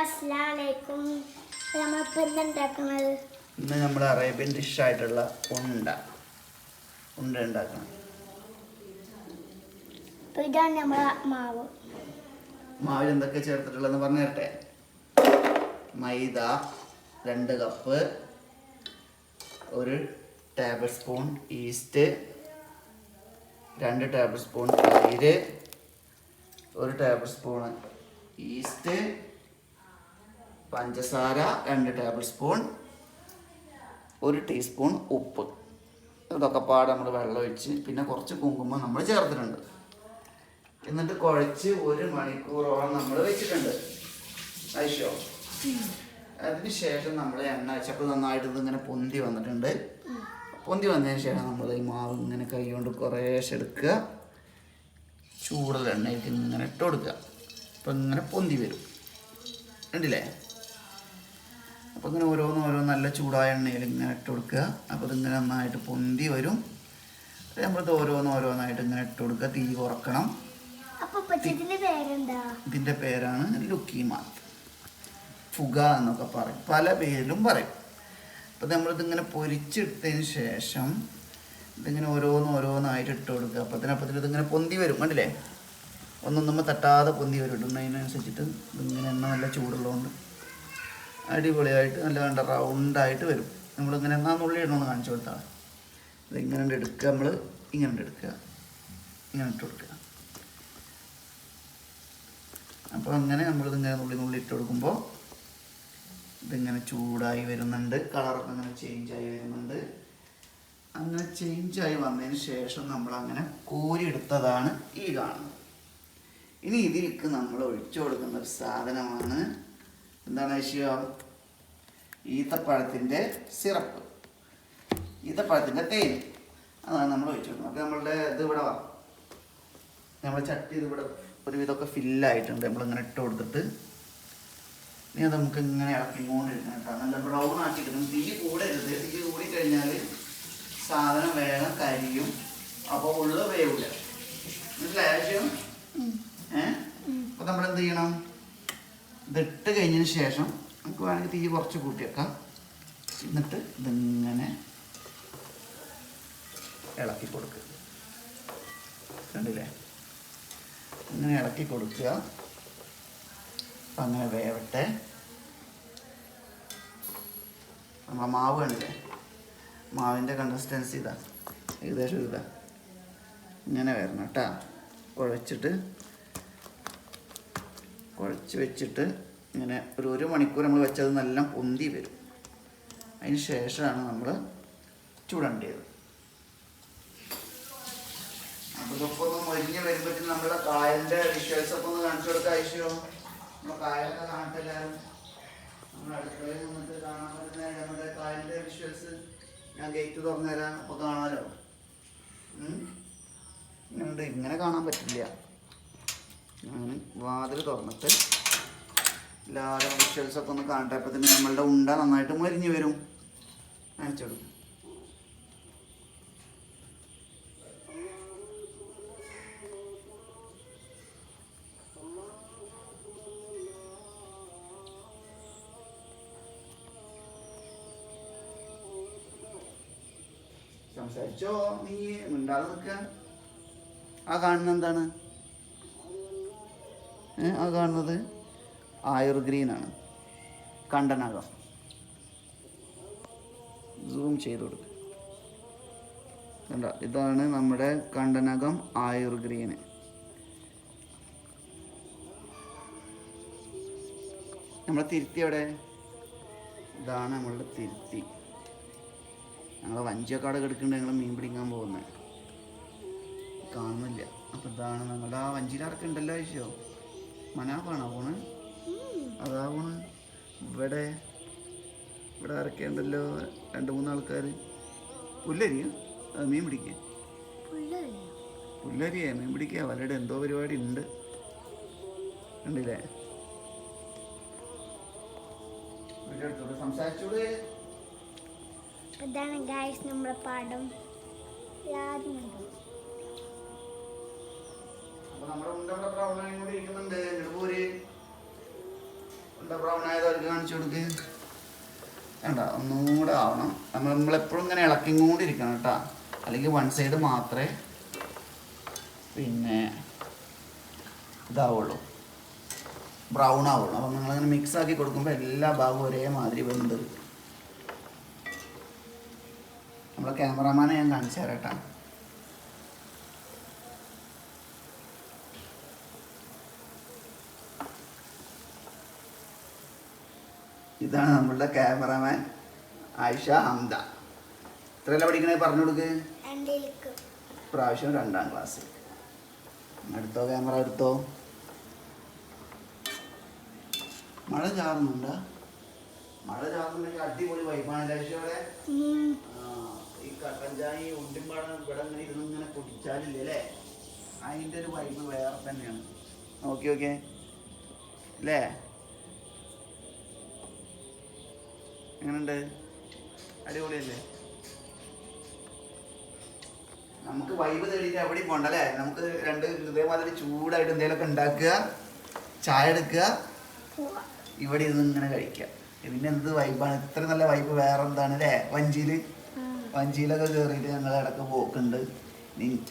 അസ്സലാമലൈക്കും. നമ്മളിപ്പോൾ എന്തുണ്ടാക്കുന്നത് ഇന്ന് നമ്മൾ അറേബ്യൻ ഡിഷായിട്ടുള്ള ഉണ്ട. ഉണ്ട ഉണ്ടാക്കണം. അപ്പോൾ ഇതാണ് നമ്മളെ മാവ്. മാവിൽ എന്തൊക്കെ ചേർത്തിട്ടുള്ളതെന്ന് പറഞ്ഞു തരട്ടെ? മൈദ രണ്ട് കപ്പ് ഒരു ടേബിൾ സ്പൂൺ ഈസ്റ്റ് രണ്ട് ടേബിൾ സ്പൂൺ തൈര് ഒരു ടേബിൾ സ്പൂൺ ഈസ്റ്റ് പഞ്ചസാര രണ്ട് ടേബിൾ സ്പൂൺ ഒരു ടീസ്പൂൺ ഉപ്പ്. ഇതൊക്കെ പാടെ നമ്മൾ വെള്ളം ഒഴിച്ച് പിന്നെ കുറച്ച് കുങ്കുമം നമ്മൾ ചേർത്തിട്ടുണ്ട്. എന്നിട്ട് കുഴച്ച് ഒരു മണിക്കൂറോളം നമ്മൾ വെച്ചിട്ടുണ്ട്. ഐശോ അതിന് ശേഷം നമ്മൾ എണ്ണ വെച്ചപ്പോൾ നന്നായിട്ട് ഇതിങ്ങനെ പൊന്തി വന്നിട്ടുണ്ട്. പൊന്തി വന്നതിന് ശേഷം നമ്മൾ ഈ മാവ് ഇങ്ങനെ കൈ കൊണ്ട് കുറേശ്ശെ എടുക്കുക. ചൂടുള്ള എണ്ണയ്ക്ക് ഇങ്ങനെ ഇട്ട് കൊടുക്കുക. അപ്പം ഇങ്ങനെ പൊന്തി വരും. കണ്ടില്ലേ? അപ്പോൾ ഇങ്ങനെ ഓരോന്ന് ഓരോ നല്ല ചൂടായ എണ്ണയിൽ ഇങ്ങനെ ഇട്ട് കൊടുക്കുക. അപ്പോൾ ഇതിങ്ങനെ നന്നായിട്ട് പൊന്തി വരും. നമ്മളിത് ഓരോന്ന് ഓരോന്നായിട്ട് ഇങ്ങനെ ഇട്ട് കൊടുക്കുക. തീ കുറക്കണം. ഇതിന്റെ പേരാണ് ലുക്കിമാത്ത് ഫുഗ എന്നൊക്കെ പറയും. പല പേരിലും പറയും. അപ്പോൾ നമ്മളിതിങ്ങനെ പൊരിച്ചെടുത്തതിന് ശേഷം ഇതിങ്ങനെ ഓരോന്ന് ഓരോന്നായിട്ട് ഇട്ട് കൊടുക്കുക. അപ്പോൾ അതിനപ്പത്തിൽ ഇതിങ്ങനെ പൊന്തി വരും. കണ്ടില്ലേ? ഒന്നൊന്നുമ്പോൾ തട്ടാതെ പൊന്തി വരും. ഇടുന്നതിനനുസരിച്ചിട്ട് ഇതിങ്ങനെ എണ്ണ നല്ല ചൂടുള്ളതുകൊണ്ട്. അടിപൊളിയായിട്ട് നല്ല കണ്ട റൗണ്ടായിട്ട് വരും. നമ്മളിങ്ങനെ എന്നാ നുള്ളി ഇടണമെന്ന് കാണിച്ചു കൊടുത്താണ്. ഇതിങ്ങനെ ഇങ്ങനെ എടുക്കുക നമ്മൾ ഇങ്ങനെ എടുക്കുക. ഇങ്ങനെ ഇട്ട് കൊടുക്കുക. അപ്പോൾ അങ്ങനെ നമ്മളിതിങ്ങനെ നുള്ളി നുള്ളി ഇട്ട് കൊടുക്കുമ്പോൾ ഇതിങ്ങനെ ചൂടായി വരുന്നുണ്ട്. കളറൊക്കെ അങ്ങനെ ചേഞ്ചായി വരുന്നുണ്ട്. അങ്ങനെ ചേഞ്ചായി വന്നതിന് ശേഷം നമ്മൾ അങ്ങനെ കോരിയെടുത്തതാണ് ഈ കാണുന്നത്. ഇനി ഇതിലേക്ക് നമ്മൾ ഒഴിച്ചു കൊടുക്കുന്ന ഒരു സാധനമാണ് എന്താണ് ഐശ്വര്യ? ഈത്തപ്പഴത്തിന്റെ സിറപ്പ്. ഈത്തപ്പഴത്തിന്റെ തേൻ. അതാണ് നമ്മൾ ഒഴിച്ചു കൊടുക്കുന്നത് അപ്പോൾ നമ്മളുടെ ഇത് ഇവിടെ വാ. നമ്മുടെ ചട്ടി ഇത് ഇവിടെ ഒരുവിധമൊക്കെ ഫില്ലായിട്ടുണ്ട്. നമ്മളിങ്ങനെ ഇട്ട് കൊടുത്തിട്ട് ഇനി അത് നമുക്ക് ഇങ്ങനെ ഇളക്കിക്കൊണ്ടിരിക്കണം കേട്ടോ. നല്ല ബ്രൗൺ ആക്കിയിട്ടുണ്ട് തീ കൂടരുത്. തീ കൂടി കഴിഞ്ഞാൽ സാധനം വേഗം കരിയും. അപ്പോൾ ഉള്ള വേവില്ല. മനസ്സിലായ ഏഹ് അപ്പോൾ നമ്മൾ എന്ത് ചെയ്യണം? ഇതിട്ട് കഴിഞ്ഞതിന് ശേഷം നമുക്ക് വേണമെങ്കിൽ തീ കുറച്ച് കൂട്ടി വെക്കാം എന്നിട്ട് ഇതിങ്ങനെ ഇളക്കി കൊടുക്കുക. കണ്ടില്ലേ? ഇങ്ങനെ ഇളക്കി കൊടുക്കുക. അങ്ങനെ വേവട്ടെ. നമ്മളെ മാവ് കണ്ടില്ലേ? മാവിന്റെ കൺസിസ്റ്റൻസി ഇതാ. ഏകദേശം ഇതാ. ഇങ്ങനെ വരണം കേട്ടാ. കുഴച്ചിട്ട് കുഴച്ച് വെച്ചിട്ട് ഇങ്ങനെ ഒരു ഒരു മണിക്കൂർ നമ്മൾ വെച്ചത് നല്ല പൊന്തി വരും. അതിന് ശേഷമാണ് നമ്മൾ ചുടേണ്ടത്. അതൊക്കെ ഒന്ന് മൊരിഞ്ഞ് വരുമ്പോഴത്തേക്കും നമ്മുടെ കായലിന്റെ വിഷ്വൽസ് ഒന്ന് കാണിച്ചു കൊടുക്കാം ഐശ്വര്യോ നമ്മുടെ കായലൊക്കെ നമ്മുടെ അടുക്കളയിൽ നിന്നിട്ട് കാണാൻ പറ്റുന്ന നമ്മുടെ കായലിന്റെ വിഷ്വൽസ് ഞാൻ ഗേറ്റ് തുറന്നു തരാം. അപ്പോൾ കാണാമല്ലോ? ഇങ്ങനെ കാണാൻ പറ്റില്ല. ഞാൻ വാതിൽ തുറന്നിട്ട് എല്ലാവരും വിഷ്വൽസൊക്കെ ഒന്ന് കാണട്ടെ. അപ്പോൾ തന്നെ നമ്മളുടെ ഉണ്ട നന്നായിട്ട് മരിഞ്ഞ് വരും. കാണിച്ചു കൊടുക്കും. സംസാരിച്ചോ? നീ മിണ്ടാതെ നിൽക്കുക ആ കാണുന്ന എന്താണ്? ആ കാണുന്നത് ആയുർ ഗ്രീനാണ് കണ്ടനകം. സൂം ചെയ്ത് കൊടുക്കുക ഇതാണ് നമ്മുടെ കണ്ടനകം ആയുർ ഗ്രീന് നമ്മളെ തിരുത്തി എവിടെ? ഇതാണ് നമ്മളുടെ തിരുത്തി. ഞങ്ങൾ വഞ്ചിയൊക്കെ കിടക്കുന്നുണ്ട്. ഞങ്ങൾ മീൻ പിടിക്കാൻ പോകുന്നത്. കാണുന്നില്ല. അപ്പം ഇതാണ് ഞങ്ങളുടെ ആ വഞ്ചിയിലാരൊക്കെ ഉണ്ടല്ലോ ആവശ്യോ മനാപ്പാണോ പോണ്? അതാ പോണ്. ഇവിടെ ഇവിടെ ആരൊക്കെ ഉണ്ടല്ലോ രണ്ട് മൂന്ന് ആൾക്കാർ പുല്ലരിയ? അത് മീൻ പിടിക്കുക പുല്ലരിയ മീൻ പിടിക്കുക വലയുടെ എന്തോ പരിപാടി ഉണ്ട്. കണ്ടില്ലേ? ഇതാണ് ഗായ്സ് നമ്മുടെ പാഠം. അപ്പൊ നമ്മുടെ ഉണ്ട പ്രാവണായും കൂടി ഇരിക്കുന്നുണ്ട്. ഇങ്ങോട്ട് പോര്. അവർക്ക് കാണിച്ചു കൊടുക്ക്. വേണ്ട ഒന്നുകൂടെ ആവണം. നമ്മൾ നമ്മളെപ്പോഴും ഇങ്ങനെ ഇളക്കിക്കൊണ്ടിരിക്കണം കേട്ടോ. അല്ലെങ്കിൽ വൺ സൈഡ് മാത്രമേ പിന്നെ ഇതാവുള്ളൂ. ബ്രൗൺ ആവുള്ളൂ. അപ്പം നിങ്ങളങ്ങനെ മിക്സ് ആക്കി കൊടുക്കുമ്പോൾ എല്ലാ ഭാഗവും ഒരേമാതിരി കിട്ടും. നമ്മളെ ക്യാമറാമാനെ ഞാൻ കാണിച്ചു തരാം കേട്ടോ. ഇതാണ് നമ്മളുടെ ക്യാമറാമാൻ ആയിഷ ഹംദ. ഇത്രയല്ല പഠിക്കണേ? പറഞ്ഞു കൊടുക്ക്. പ്രാവശ്യം രണ്ടാം ക്ലാസ് എടുത്തോ ക്യാമറ എടുത്തോ? മഴ ചാറുന്നുണ്ടോ? മഴ ചാറുന്നുണ്ടെങ്കിൽ അടിപൊളി വൈബാണ് ലക്ഷ്യോടെ ഈ കട്ടഞ്ചായി ചായ ഉണ്ടിമ്പാടം ഇവിടെ ഇങ്ങനെ ഇരുന്ന് ഇങ്ങനെ കുടിച്ചാലില്ലേ അല്ലേ? അതിന്റെ ഒരു വൈബ് വേറെ തന്നെയാണ്. ഓക്കെ ഓക്കെ അല്ലേ? എങ്ങനെയുണ്ട് അടിപൊളിയല്ലേ? നമുക്ക് വൈബ് തേടിയിട്ട് എവിടെയും പോണ്ടല്ലേ? നമുക്ക് രണ്ട് ഇതേമാതിരി ചൂടായിട്ട് എന്തെങ്കിലുമൊക്കെ ഉണ്ടാക്കുക ചായ എടുക്കുക ഇവിടെ ഇരുന്ന് ഇങ്ങനെ കഴിക്കുക. ഇതിന്റെ എന്ത് വൈബാണ് ഇത്ര നല്ല വൈബ് വേറെ എന്താണ് അല്ലേ? വഞ്ചിയിൽ വഞ്ചിയിലൊക്കെ കയറിയിട്ട് ഞങ്ങൾ ഇടയ്ക്ക് പോക്കുണ്ട്.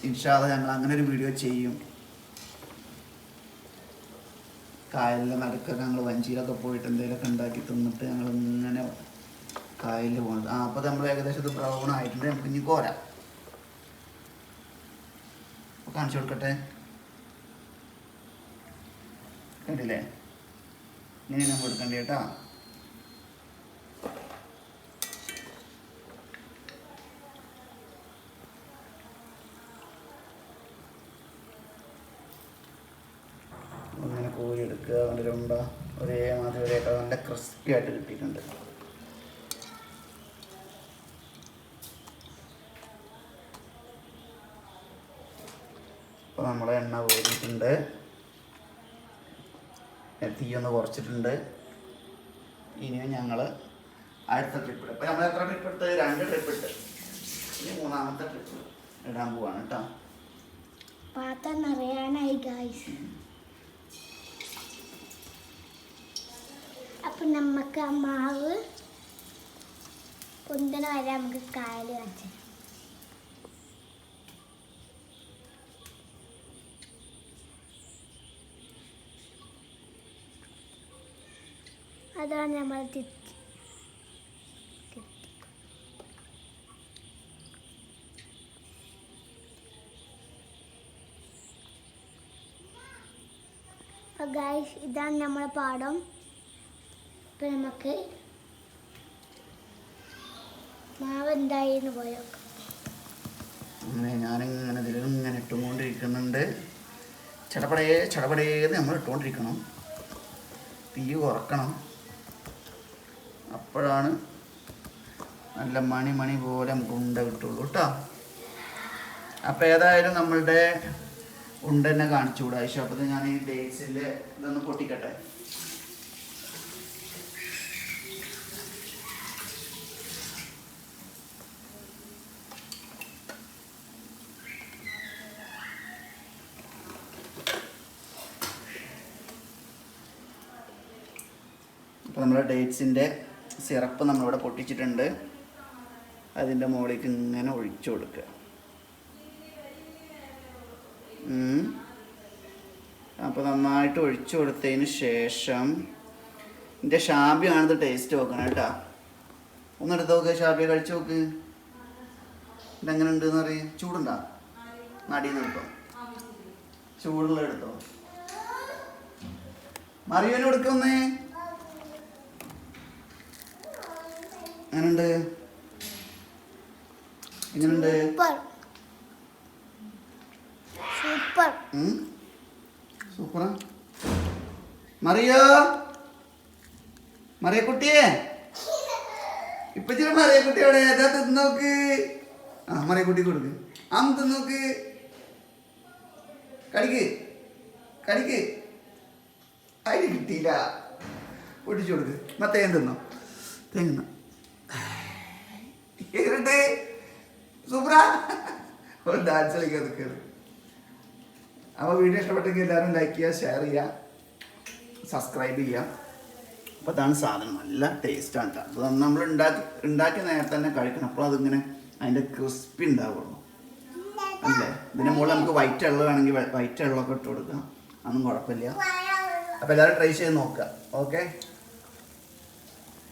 ഇൻഷാല്ല ഞങ്ങൾ അങ്ങനെ ഒരു വീഡിയോ ചെയ്യും. കായലിലെ നടക്കൊക്കെ ഞങ്ങൾ വഞ്ചിയിലൊക്കെ പോയിട്ട് എന്തെങ്കിലുമൊക്കെ ഉണ്ടാക്കി തിന്നിട്ട് ഞങ്ങൾ ഇങ്ങനെ കായലിൽ പോകുന്നത് ആ അപ്പോൾ നമ്മൾ ഏകദേശം ഇത് ബ്രൗൺ ആയിട്ടുണ്ട്. നമുക്ക് ഇനി കോരാം. കാണിച്ചു കൊടുക്കട്ടെ. കണ്ടില്ലേ? ഇങ്ങനെ നമ്മൾ എടുക്കണ്ടേ കേട്ടാ. അങ്ങനെ കോരി എടുക്കുക. അതിന്റെ രണ്ട. ഒരേ മാതിരി ഒരേ നല്ല ക്രിസ്പി ആയിട്ട് കിട്ടിയിട്ടുണ്ട്. അപ്പോൾ നമ്മൾ എണ്ണ കോരിയിട്ടുണ്ട്. തീ ഒന്ന് കുറച്ചിട്ടുണ്ട്. ഇനിയും ഞങ്ങൾ അടുത്ത ട്രിപ്പ് ഇടും. അപ്പോൾ നമ്മൾ എത്ര ട്രിപ്പ് ഇട്ട് രണ്ട് ട്രിപ്പ് ഇട്ട്. ഇനി മൂന്നാമത്തെ ട്രിപ്പ് ഇടാൻ പോവാണ് കേട്ടോ പാത്രം നിറയാനായി ഗായ്സ് അപ്പൊ നമുക്ക് ആ മാവ് പൊന്തന വരെ നമുക്ക് കായൽ കാണിച്ചു അതാണ് നമ്മൾ തിരിച്ച് ഗായ്സ് ഇതാണ് നമ്മളെ പാഠം. ഇപ്പം നമുക്ക് മാവ് എന്തായിന്ന് പോയോക്കാം അങ്ങനെ ഞാനിങ്ങനെ ഇങ്ങനെ ഇട്ടുകൊണ്ടിരിക്കുന്നുണ്ട്. ചടപടേ ചടപടേന്ന് നമ്മൾ ഇട്ടുകൊണ്ടിരിക്കണം. തീ കുറക്കണം അപ്പോഴാണ് നല്ല മണി മണി പോലെ നമുക്ക് ഉണ്ട കിട്ടുള്ളൂ കേട്ടോ. അപ്പോൾ ഏതായാലും നമ്മളുടെ ഉണ്ട തന്നെ കാണിച്ചു കൂടാ ആവശ്യം അപ്പോൾ ഞാൻ ഈ ഡേറ്റ്സിന്റെ ഇതൊന്ന് പൊട്ടിക്കട്ടെ. അപ്പോൾ ഡേറ്റ്സിന്റെ സിറപ്പ് നമ്മളിവിടെ പൊട്ടിച്ചിട്ടുണ്ട്. അതിന്റെ മുകളിലേക്ക് ഇങ്ങനെ ഒഴിച്ചു കൊടുക്കുക. അപ്പോൾ നന്നായിട്ട് ഒഴിച്ചു കൊടുത്തതിന് ശേഷം എന്റെ ഷാബിയാണിത് ടേസ്റ്റ് നോക്കണം കേട്ടോ. ഒന്ന് എടുത്ത് നോക്ക് ഷാബിയെ കഴിച്ചു നോക്ക്. ഇതെങ്ങനെ ഉണ്ടെന്ന് പറയും ചൂടുണ്ടോ? നടിയെന്ന് എടുത്തോ. ചൂടുള്ള എടുത്തോ. മറിയോനെ കൊടുക്കുന്നേ എങ്ങനുണ്ട്? എങ്ങനുണ്ട്? സൂപ്പർ? സൂപ്പറാ. മറിയോ? മറിയക്കുട്ടിയെ? ഇപ്പൊ ചില മറിയക്കുട്ടി അവിടെ ഏതാ തിന്നോക്ക്. ആ മറിയക്കുട്ടി കൊടുക്ക്. അം തിന്നോക്ക്. കടിക്ക്. കടിക്ക്. അതിന് കിട്ടിയില്ല. പൊട്ടിച്ചു കൊടുക്ക്. എന്നാ തേൻ തിന്നോ. തേൻ എങ്ങനെയുണ്ട് സൂപ്പറാ ഒരു ഡാൻസ് കളിക്കാൻ അപ്പോൾ വീഡിയോ ഇഷ്ടപ്പെട്ടെങ്കിൽ എല്ലാവരും ലൈക്ക് ചെയ്യുക ഷെയർ ചെയ്യുക സബ്സ്ക്രൈബ് ചെയ്യുക. അപ്പോൾ അതാണ് സാധനം. നല്ല ടേസ്റ്റാണ് കേട്ടോ അപ്പോൾ നമ്മൾ ഉണ്ടാക്കി ഉണ്ടാക്കിയ നേരത്തെ തന്നെ കഴിക്കണം. അപ്പോൾ അതിങ്ങനെ അതിന്റെ ക്രിസ്പി ഉണ്ടാവുള്ളൂ. അല്ലേ? ഇതിന്റെ മുകളിൽ നമുക്ക് വൈറ്റ് വെള്ളം വേണമെങ്കിൽ വൈറ്റ് വെള്ളമൊക്കെ ഇട്ട് കൊടുക്കാം. അതൊന്നും കുഴപ്പമില്ല. അപ്പോൾ എല്ലാവരും ട്രൈ ചെയ്ത് നോക്കുക. ഓക്കെ